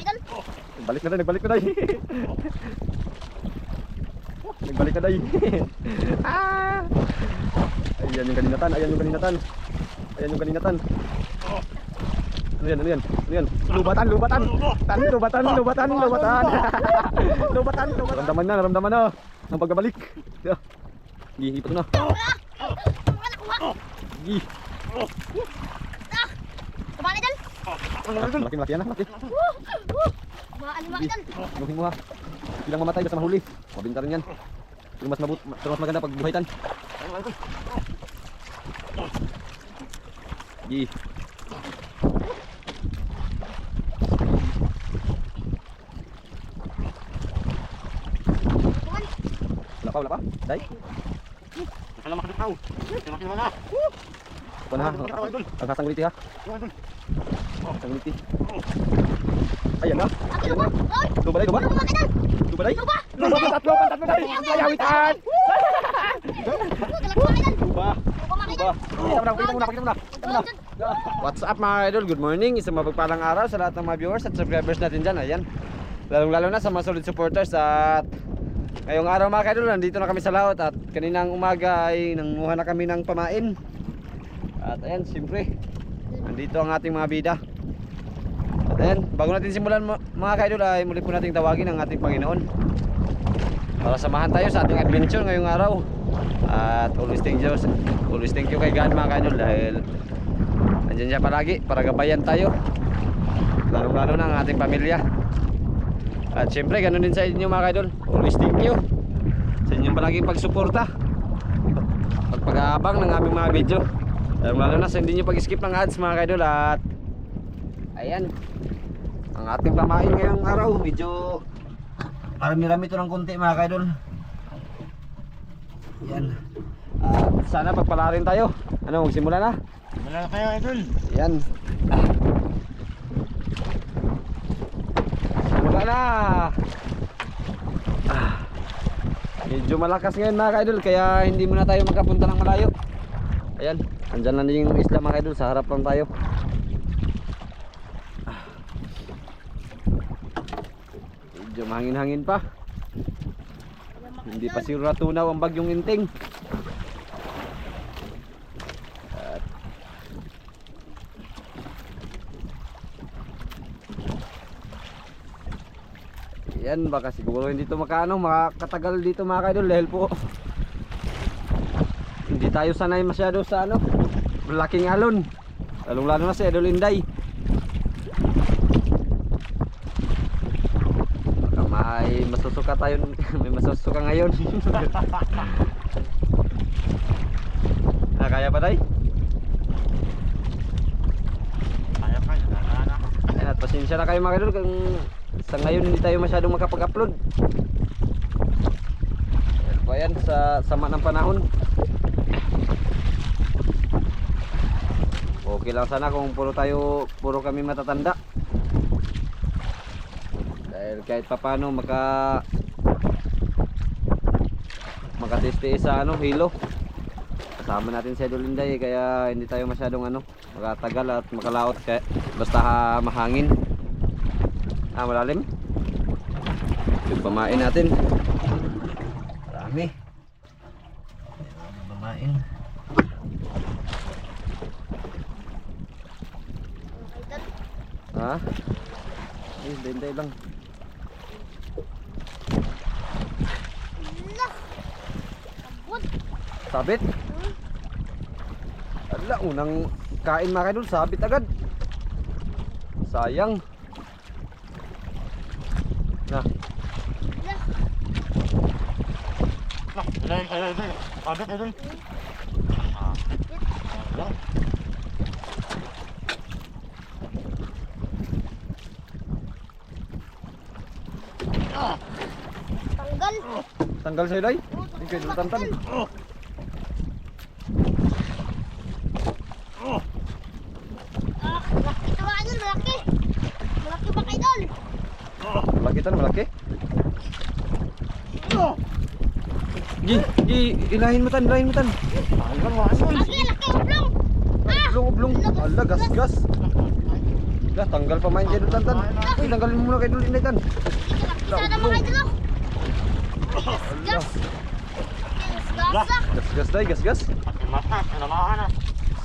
Idol. Balik na dai, nagbalik na dai. nagbalik na dai. ah! Ayan yung kaninatan, ayan yung kaninatan. Ayan yung kaninatan. Ano yan, ano yan? Ano yan? Lubatan, lubatan! Tan, lubatan, lubatan, lubatan! lubatan, lubatan! Naramdaman na, naramdaman na. Ang pagbabalik. Yeah. Gi, ipat na. Kuha na kuha. Gi. Kumain idol. Malaki, malaki yan ah, malaki. Idol. Inuhin mo ha. Bilang mamatay basta mahuli. Mabinta rin yan. Pero mas mabut, pero mas maganda pag buhaytan. Gi. Wala pa, wala pa. Day. Kala makadikaw. Kala makadikaw. Ito na ha. Ang hasanguliti ha. Hasanguliti. Ayan na. Ayan na. Day, luba. Kuha idol. Luba day. Luba. Luba, tatlo, tatlo day. Ayawitan. Luba. idol. Pakita mo na, pakita mo na, mo na. Na. What's up mga idol? Good morning. Isang mapagpalang araw sa lahat ng mga viewers at subscribers natin dyan. Ayan. Lalong lalo na sa mga solid supporters at ngayong araw mga idol, nandito na kami sa laot at kaninang umaga ay nanguha na kami ng pamain. At ayan, siyempre, nandito ang ating mga bida. Ayan, bago natin simulan mga idol ay muli po nating tawagin ang ating Panginoon. Para samahan tayo sa ating adventure ngayong araw. At always thank you, always thank you kay God mga idol dahil Andyan siya palagi para gabayan tayo Lalo lalo na ang ating pamilya At syempre ganun din sa inyo mga idol Always thank you Sa inyong palaging pagsuporta At pag-aabang ng aming mga video Lalo lalo na sa hindi nyo pag-skip ng ads mga idol At Ayan Ang ating pamain ngayong araw Medyo Marami-rami ito ng konti mga idol Ayan At sana pagpala rin tayo Ano magsimula na Wala na kayo, idol. Yan. Wala na. Ah. Medyo malakas ngayon mga ka-idol kaya hindi muna tayo magkapunta ng malayo. Ayan, andyan lang yung isla mga ka-idol, sa harap lang tayo. Medyo mahangin-hangin pa. Hindi pa siguro natunaw ang bagyong inting. Yan baka siguro hindi to makaano, makakatagal dito mga kaidol dahil po hindi tayo sanay masyado sa ano, malaking alon. Lalong lalo na si Idol Inday. Baka may masusuka tayo, may masusuka ngayon. ah, kaya ba tayo? Kaya pa, wala na. Ayan, at pasensya na kayo mga idol kung sa ngayon hindi tayo masyadong makapag-upload. Dahil po ayan, sa sama ng panahon. Okay lang sana kung puro tayo, puro kami matatanda. Dahil kahit papano maka makateste sa ano, hilo. Kasama natin si Idol Inday kaya hindi tayo masyadong ano, makatagal at makalaot kaya basta ha, mahangin. Ah, malalim. Yung pamain natin. Marami. Marami pamain. Ha? Eh, hintay lang. Sabit? Ala, unang kain mga kaidol, sabit agad. Sayang. Na, kayo, idol. Ah. Tanggal. tanggal sa'yo, Day. Hindi kayo tantan. Ah, malaki ito mga idol, malaki. Malaki ba idol? Malaki ito na, malaki. Gi, ilahin mo tan, ilahin mo tan. Wala, idol. Laki, laki, oblong. Ah! Oblong, oblong. Ala, gas, gas. Dah, tanggal pa main Idol Tantan. Uy, tanggalin mo muna kay Idol Inday Isa na mga idol oh. Gas. Gas. Gas. Gas gas day, gas gas.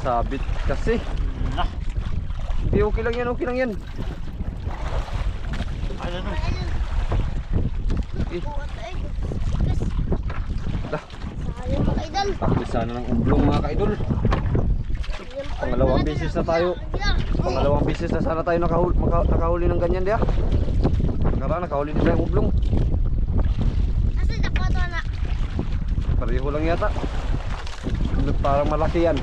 Sabit kasi. Hindi okay lang yan, okay lang yan. ayun. Eh, Buhat ay. Gas. dah, Sayang mga idol. practice sana ng umblong mga ka-idol. Pangalawang beses na tayo. Pangalawang beses na sana tayo nakahuli, nakahuli ng ganyan diya. Karana, nakahuli din tayong umblong. Asa dakwa to na? Pareho lang yata. Parang malaki yan.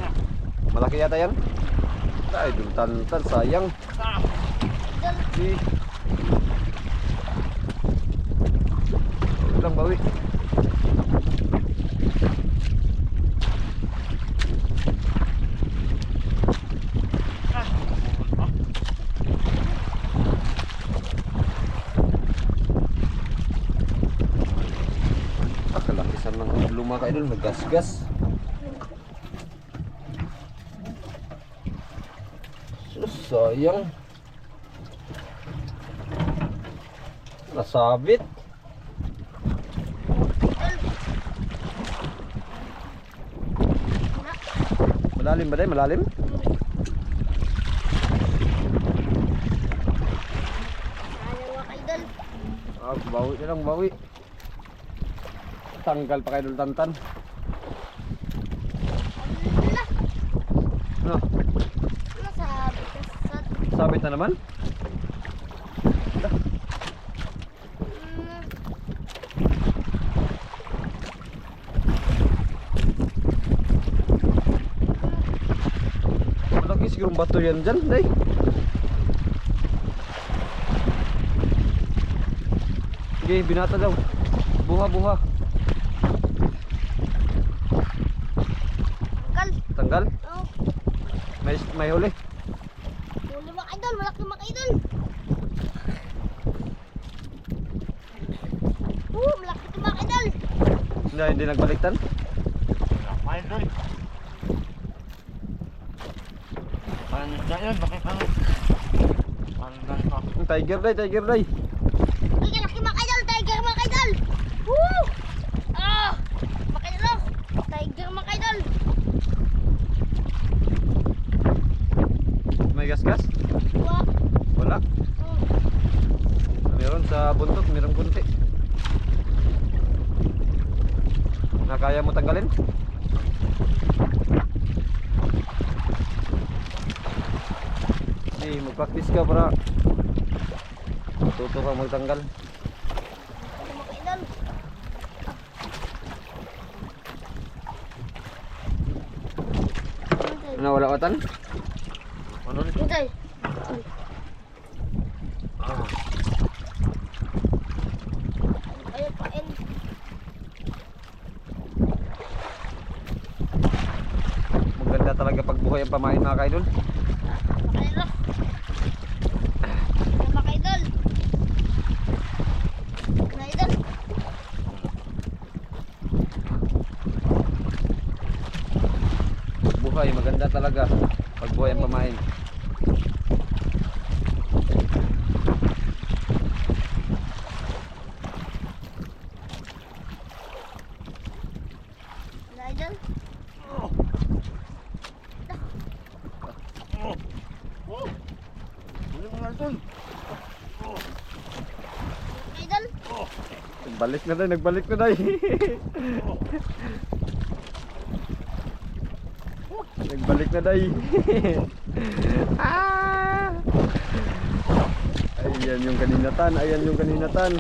Malaki yata yan. Ay, Idol Tantan, sayang. Idol. Si... Lang bawi. Ah, kalakisan ng ulo mga ka-idol, naggasgas. Sus, sayang. Nasabit. Malalim ba day? Malalim? Ah, bawi na lang, bawi. Tanggal pa kay Idol Tantan. Ano? Sa... Sabit na naman? Malaki siguro bato yan dyan, day. Sige, binata daw. Buha, buha. Kal. Tanggal. Oh. May, huli. Huli mga idol. Malaki mga idol. Uh, malaki ito mga idol. Hindi, hindi nagbaliktan. Ayun doon. Parang isda yun, bakit ano? Parang ganito. Tiger day, tiger day. Uy, malaki mga idol. Tiger mga idol. Woo! Ah! Mga idol. oh. Tiger mga idol. May gas-gas? Wah. Wala. Oh. Meron sa buntot, meron kunti. Nakaya mo tanggalin? Sige, mag-practice ka para matuto ka magtanggal. Idol. Ano, wala watan? Ano rin? Idol. Ah, Ayaw pain. Maganda talaga pagbuhay ang pamain mga kaidol. Buhay, maganda talaga pagbuhay ang pamain. Mga idol. huli mo nga doon. Mga idol. Nagbalik na day, nagbalik na day. nagbalik na day. ah! Ayan yung kaninatan, ayan yung kaninatan.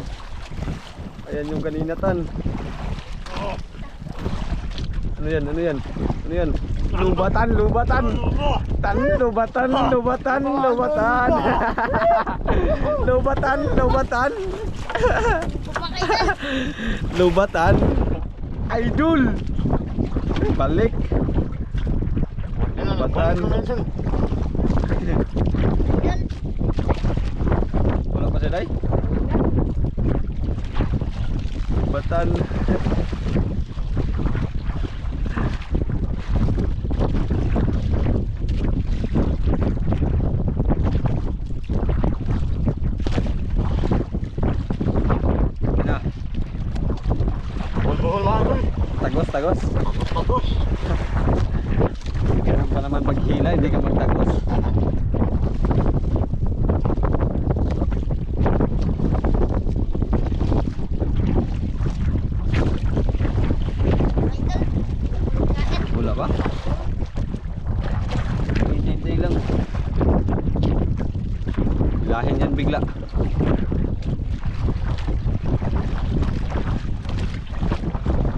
Ayan yung kaninatan. Ano yan, ano yan? Ano yan? Lubatan, lubatan. Tan, lubatan, lubatan, lubatan. lubatan, lubatan. Lubatan. Idol. Balik. Batan. balik ko na dyan. Idol. Wala pa siya day? Lubatan. naman paghila, hindi ka magtagos. Idol. Kain. Wala ba? Hintay lang. Lahin yan bigla.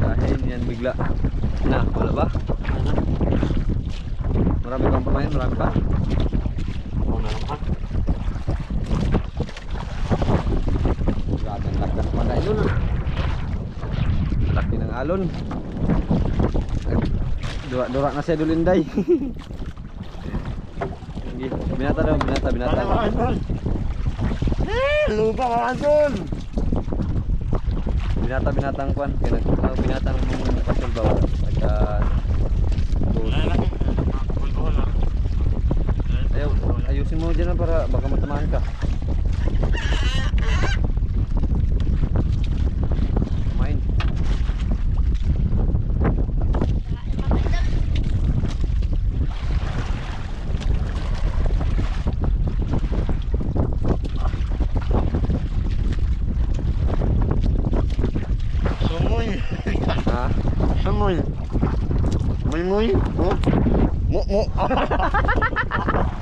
Lahin yan bigla. Na, wala ba? Marami bang pamain? Marami pa? Oo, meron pa. Grabe ang lakas pa na idol. Laki ng alon. Dura-dura na siya dulinday. Binata daw, binata, binata. Eh, lupa mga idol! Binata, binatang kwan. Binatang pasul ba? Nagka... Ay, laki. Bulbuhon na. Ayaw, ayusin mo dyan na para baka matamaan ka. Kumain. Kain mga idol. Sumoy. Ha? Sumoy. Muy Oh. Mo mo.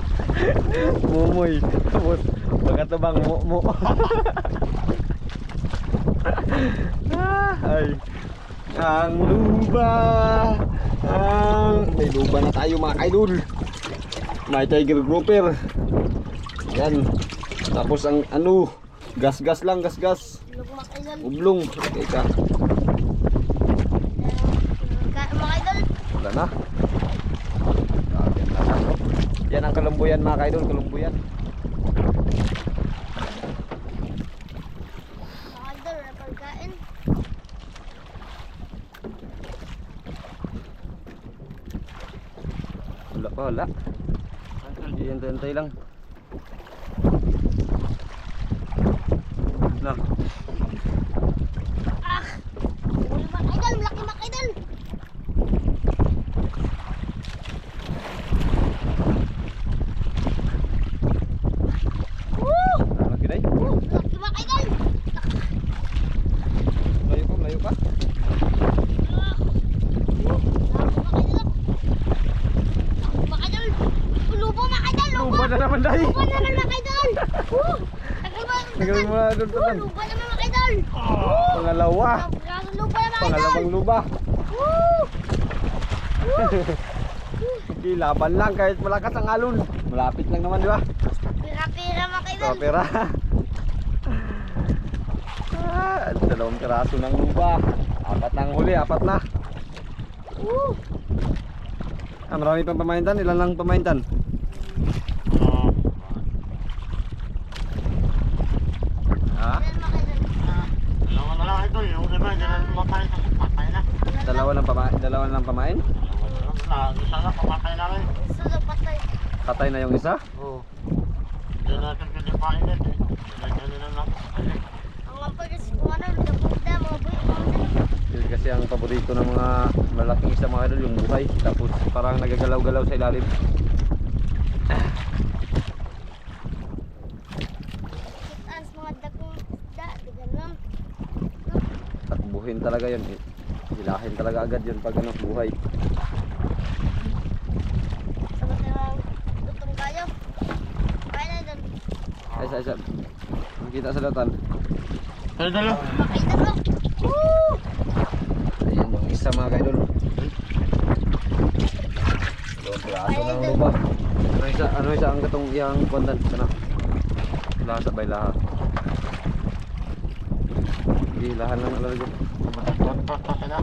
Mumoy. Tapos, baka to bang mumo. Ah, Ay. Ang luba. Ang... May luba na tayo mga idol. May tiger grouper. Yan. Tapos ang ano, gas-gas lang, gas-gas. Ublong. Okay ka. Kain mga idol. Wala na. Grabe ang lakas, oh. Yan ang kalumbuyan mga kaidol, kalumbuyan. Wala pa, wala. Hintay-hintay lang. Na, Ah! Huli mga idol, malaki mga idol. Woo! ano kinay? Malaki mga idol. Layo ka, layo ka. Ah! Mga idol. Lubo mga idol, lubo. Luba na naman dahil. Lubo naman mga idol. Woo! Tagal mo ang Tagal mo na doon Woo, tagal. lubo naman mga idol. Pangalawa. Grabe lubo naman mga idol. Pangalawang. Woo! Hindi, laban lang kahit malakas ang alon. Malapit lang naman, di ba? Pira-pira mga idol. Sa pera. ah, dalawang piraso ng luba. Apat na ang huli, apat na. Woo! Ah, marami pang pamaintan. Ilan lang pamaintan? Oh. Ha? Ayan mga idol. Dalawa na lang idol. Yung iba, hindi na lumatay sa patay na. Dalawa lang pamain? Dalawa lang pamain? Na, isa na, pamatay na rin. Suso patay. Patay na yung isa? Oo. Hindi natin painit eh. Lagyan nila na. Ang mga pagkas kung ano, buhay, mga idol. Yun kasi ang paborito ng mga malaking isda mga idol, yung buhay. Tapos parang nagagalaw-galaw sa ilalim. Lang. Takbuhin talaga yun. Hilahin talaga agad yun pag ano, buhay. Sabat na lang, tutong kayo. Kaya na idol. Ay, isa. Makita sa datan. Ay, dalo. Makaidol ko. Woo! Ayan yung isa mga kaidol. Piraso ng luba. Ano isa, ano isa ang katong iyang kondan? Sana. Lahat sabay lahat. Hindi, lahat lang alalagyan. Basta sila.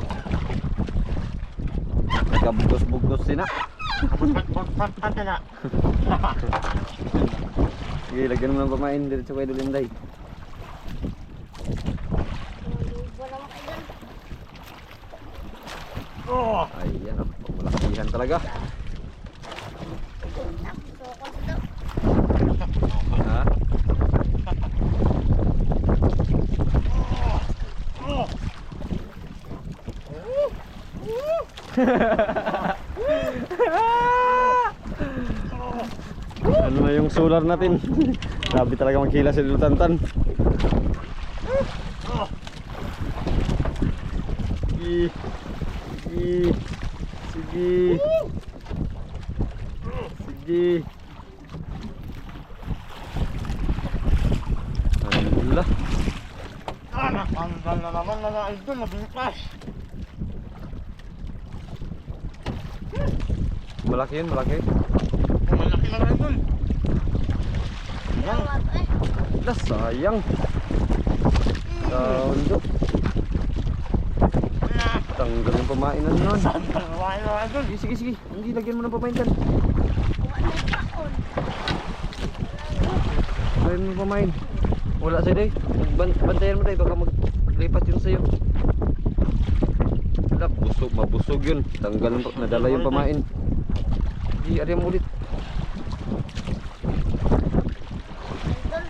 Nagkabugos-bugos sina. Sige, lagyan mo ng pamain dito sa kaidol Inday. Lubo na mga idol. Oh. Ayan, oh, pagmalakihan talaga. Sokol sa daw. Ha? Oh. Ano na yung solar natin? Grabe talaga magkila si Lutantan. Sige. Sige. Sige. Sige. Alhamdulillah. Anak, ang ganda naman mga idol, mabingkas. Malaki yun, malaki. Malaki na idol. Yan eh. Lah, sayang. Saundo. Ah, Tanggal yung pamainan nun. Sige, sige, sige. Hindi, lagyan mo ng pamain dyan. Wala na paon. Lagyan mo ng pamain. Wala sa'yo, day. Ban- Bantayan mo, day. Baka maglipat yun sa'yo. Wala, busog, mabusog yun. Tanggal, nadala yung pamain. Hindi, ari mo ulit. Idol.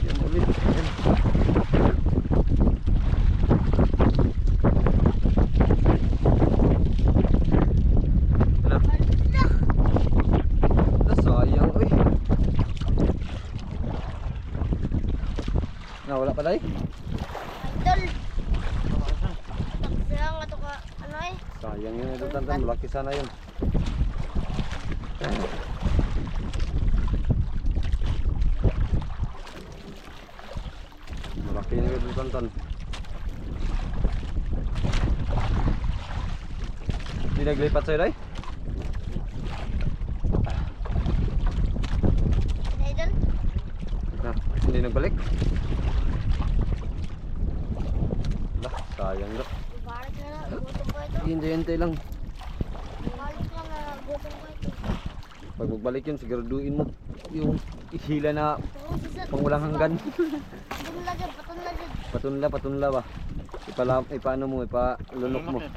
Yan ulit. Yan. Ano? Hala. Ah, sayang, uy. Na, wala pa, day? Idol. Taksaya nga to ka. Ano eh. Sayang yun, tantan. Malaki sana yun. Malaki yun, idol tantan. Hindi naglipat sa'yo, day? Idol. Na, hindi nagbalik? Lah, sayang daw. Balik na na. Gutom ko ito. Hintay-hintay lang. Balik na na. Gutom ko ito. Pag magbalik yun, siguraduhin mo yung ihila na Oo, sisat. pang walang hanggan. Patun na dyan. Patun na dyan. patunla, patunla ba? Ipala, ipaano mo, ipalunok mo. Dyan.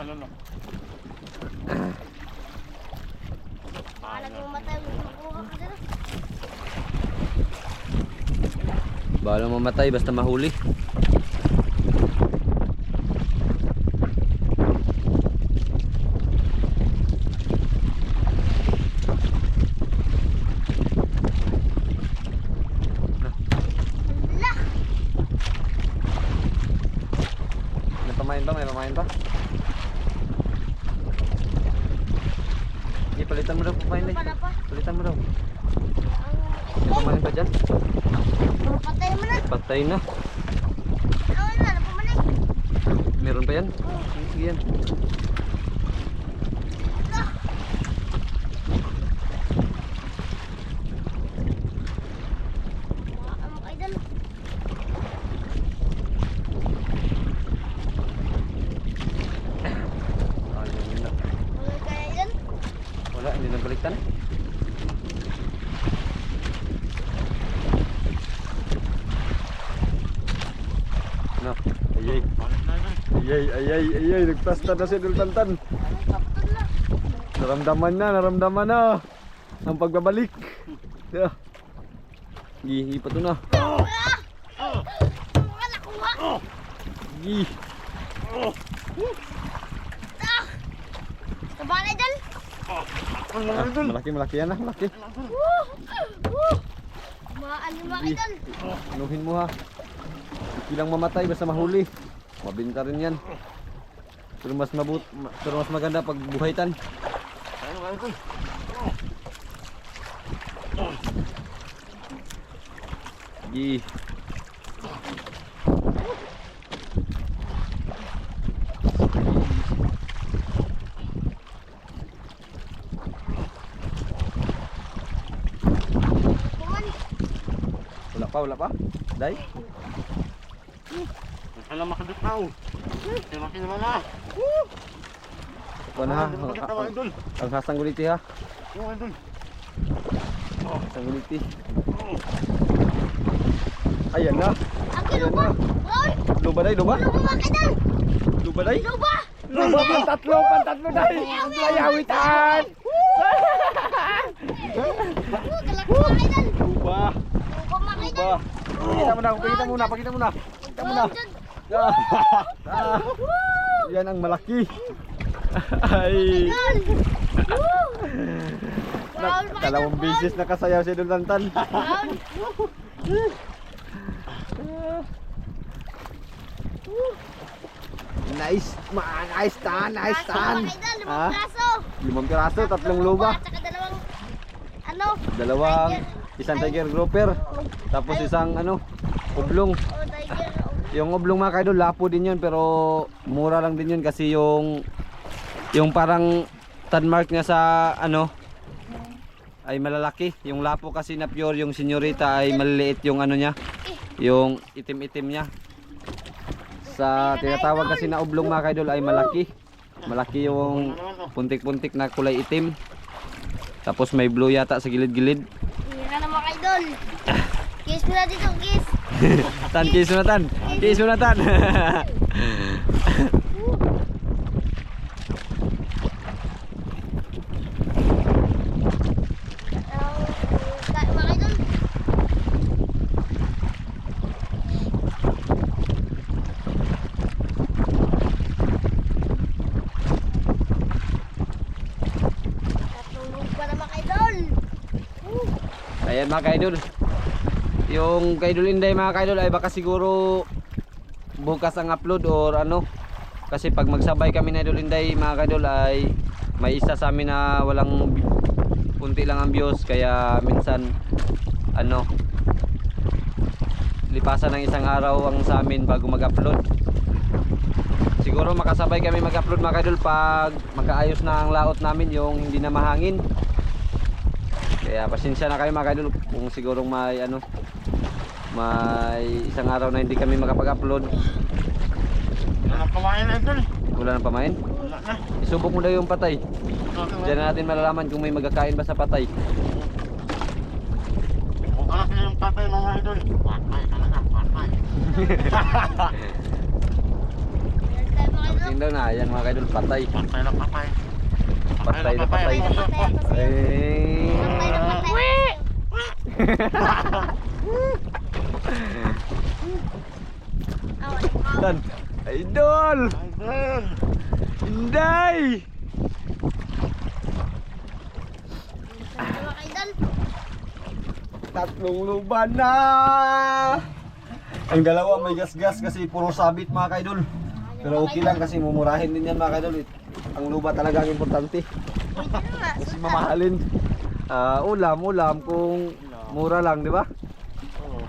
Bala mamatay basta mahuli. Hala. May pamain ba? May pamain ba? Hindi, palitan mo daw pamain eh. Ano pa? Palitan mo daw. May Ang pamain pa dyan? Patay mo na. Patay na. Meron pa yan? Sige, sige yan. Mga amok idol. Ayun yun na. Mga kaya idol. Wala, hindi na balikan. No, ayay. Balik na idol. Ayay, ayay, nagpasta na si Dultantan. Naramdaman na, naramdaman na. Ang pagbabalik. Yeah. Gihi pa to na. Ah! Gihi. Ah! Ang mga idol. Malaki, malaki yan ah, malaki. Mga idol. Anuhin mo ha. Hindi lang mamatay basta mahuli. Mabinta rin yan. Pero mas mabut, ma- pero mas maganda pag buhaytan. Ayun mga idol. Gihi. Kuman. Wala pa, wala pa. Day. Alam makabitaw. Laki naman na. Kuha na ha. Ah, Ang, bakit mga idol? ang hasang guliti ha. Yung idol. Hasang guliti. Ayan na. Kiluba. Wow! Luba day, luba. Luba. Luba day. Luba! Luba pang tatlo, pang tatlo day. Ayawitan. Woo! Galak mga idol. Luba. Luba Luba. Pakita mo na, pakita mo na, pakita mo na. Pakita mo na. Ah, ah, yan ang malaki. Ay. Mga Dalawang beses nakasayaw si Idol Tantan. Brown. Nice, ma, nice tan, nice tan. Ha? Limang piraso, tatlong luba. Dalawang, ano, Dalawang, isang tiger grouper. Tapos isang ano, oh, oh. Yung oblong mga kaidol, lapo din yun pero mura lang din yun kasi yung yung parang tanmark niya sa ano ay malalaki. Yung lapo kasi na pure, yung senyorita ay maliliit yung ano niya, yung itim-itim niya. Sa tinatawag kasi na oblong mga kaidol ay malaki. Malaki yung puntik-puntik na kulay itim. Tapos may blue yata sa gilid-gilid. Hira na mga idol. Kiss mo na dito, kiss. Tan, kiss mo na tan. Kiss mo na tan. Uh, mga idol. Tatlong lupa na mga idol. Ayan mga kaidol. Yung kaidol Inday mga kaidol ay baka siguro bukas ang upload or ano. Kasi pag magsabay kami na idol Inday mga kaidol ay may isa sa amin na walang kunti lang ang views kaya minsan ano lipasan ng isang araw ang sa amin bago mag-upload. Siguro makasabay kami mag-upload mga kaidol pag magkaayos na ang laot namin yung hindi na mahangin. Kaya pasensya na kayo mga kaidol kung sigurong may ano may isang araw na hindi kami makapag-upload. Yan ang kumain na idol. Wala nang pamain. Wala na. Isubok mo daw yung patay. Diyan na natin malalaman kung may magkakain ba sa patay. Ka na sila yung patay mga idol. Patay talaga, patay. Tingnan daw na, yan mga kaidol, patay. Patay na patay. Patay na patay. Patay na patay. Eh. Patay na patay. Dan. Idol! Idol! Inday! Idol. Tatlong luban na! Ang dalawa may gas-gas kasi puro sabit mga kaidol. Pero okay lang kasi mumurahin din yan mga kaidol. Ang luba talaga ang importante. Kasi mamahalin. Ah, ulam, ulam kung mura lang, di ba? Oo.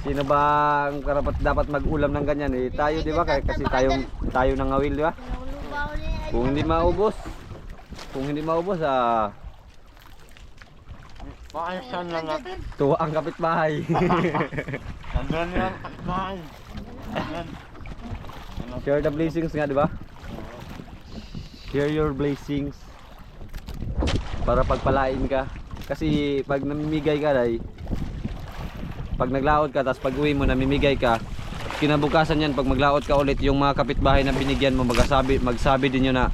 Sino ba ang karapat dapat mag-ulam ng ganyan eh? Tayo, di ba? Kaya kasi tayo tayo nang ngawil, di ba? Kung hindi maubos, kung hindi maubos, ah, Paayusan lang natin. tuwa ang kapitbahay. Nandun yan, patay. Yan. Share the blessings nga, di ba? Share your blessings para pagpalain ka. Kasi pag namimigay ka, day, pag naglaot ka, tapos pag uwi mo, namimigay ka, kinabukasan yan, pag maglaot ka ulit, yung mga kapitbahay na binigyan mo, magsabi, magsabi din yun na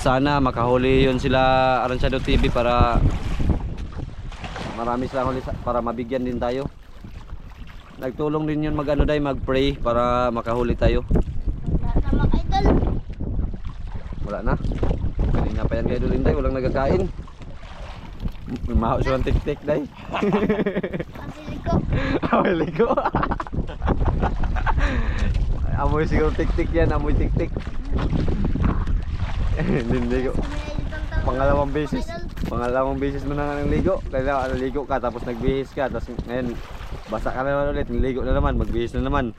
sana makahuli yun sila Aransado TV para marami silang huli para mabigyan din tayo. Nagtulong din yun mag ano day, mag-pray para makahuli tayo. Wala na mga idol. Wala na. Kanina pa yan kay Idol Inday, walang nagkakain. Mahaw siya ng tik-tik day. Ang silig ko. Amoy siguro tik-tik yan, amoy tik-tik. Tawag. Pangalawang beses. Pangalawang beses mo na nang ligo. Kaya naligo ka tapos nagbihis ka tapos ngayon basa ka na naman ulit, niligo na naman, magbihis na naman.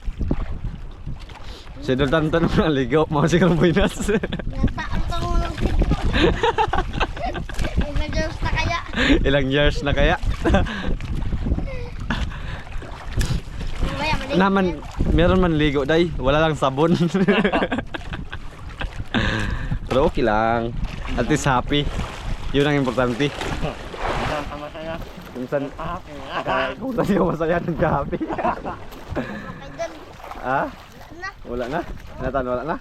Si Idol Tantan na ligo, mga siguro buinas. Nasaan ka mo ng silig ko. Ilang years na kaya. Ilang years na kaya? Naman, meron man ligo day, wala lang sabon. Pero okay lang. At least happy. Yun ang importante. Saya. Kung saan, Happy. kung saan yung masaya ng idol. ah? Wala na. Wala na? Natan, wala na?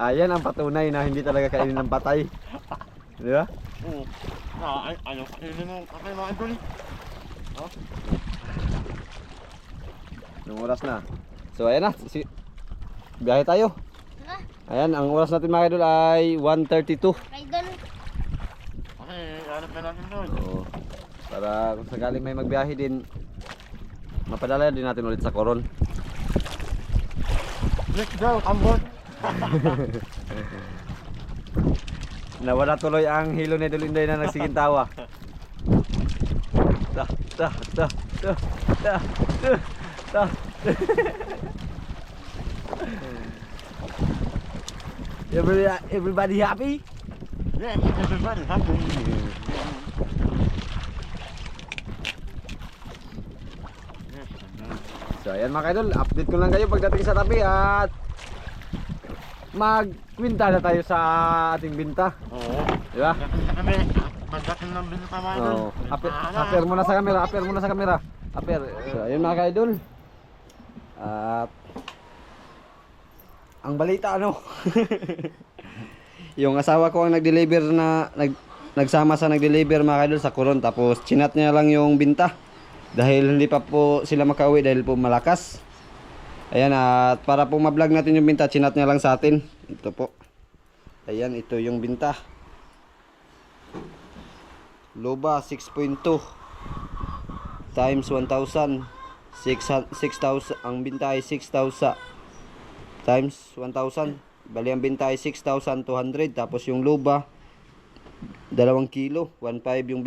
Ayan ang patunay na hindi talaga kainin ng patay. Di ba? Oo. Ah, ay, ayaw kainin mo patay mga idol. Nung oras na. So ayan na. Si Biyahe tayo. Ayan, ang oras natin mga idol ay 1.32. Idol. Okay, hanap na natin doon. Oo. Para kung sakaling may magbiyahe din, mapadala din natin ulit sa Coron. Let's go, Ambon! Nawala tuloy ang hilo ni Dulinday na nagsigintawa. Ta, ta, ta, ta, ta, ta, ta. Everybody, everybody happy? Yes, everybody happy. So ayan mga idol, update ko lang kayo pagdating sa tabi at magkwinta na tayo sa ating binta. Oo. Di ba? Pagdating ng binta mga idol. Oo. Aper, aper muna sa camera, aper muna sa camera. Aper. So, ayun mga ka-idol. At ang balita ano? yung asawa ko ang nag-deliver na nag nagsama sa nag-deliver mga ka-idol sa Coron tapos chinat niya lang yung binta dahil hindi pa po sila makauwi dahil po malakas. Ayan at para po ma-vlog natin yung binta, chinat niya lang sa atin. Ito po. Ayan, ito yung binta. Loba 6.2 times 1,000 6,000 ang binta ay 6,000 times 1,000 bali ang binta ay 6,200 tapos yung loba 2 kilo 1,500 yung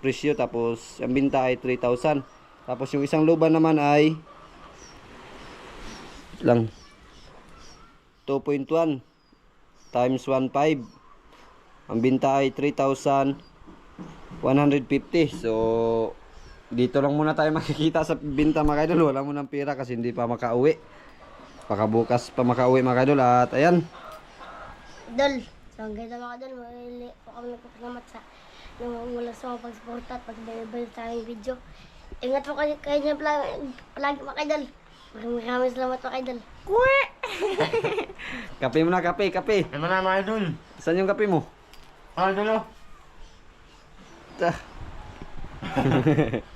presyo tapos ang binta ay 3,000 tapos yung isang loba naman ay lang. 2.1 times 1.5 ang binta ay 3,150 so dito lang muna tayo makikita sa binta mga idol. Wala mo ng pera kasi hindi pa makauwi. Baka bukas pa makauwi mga idol. At ayan. Idol. So hanggang sa mga idol, muli po kami nagpapagamat sa nangungula sa mga pagsuporta at pagdeliver sa aming video. Ingat po kayo, kayo niya palagi, palagi mga idol. Maraming maraming salamat mga idol. Kwe! kape muna kape kape Ano na mga idol? saan yung kape mo Mga idol oh. Ta.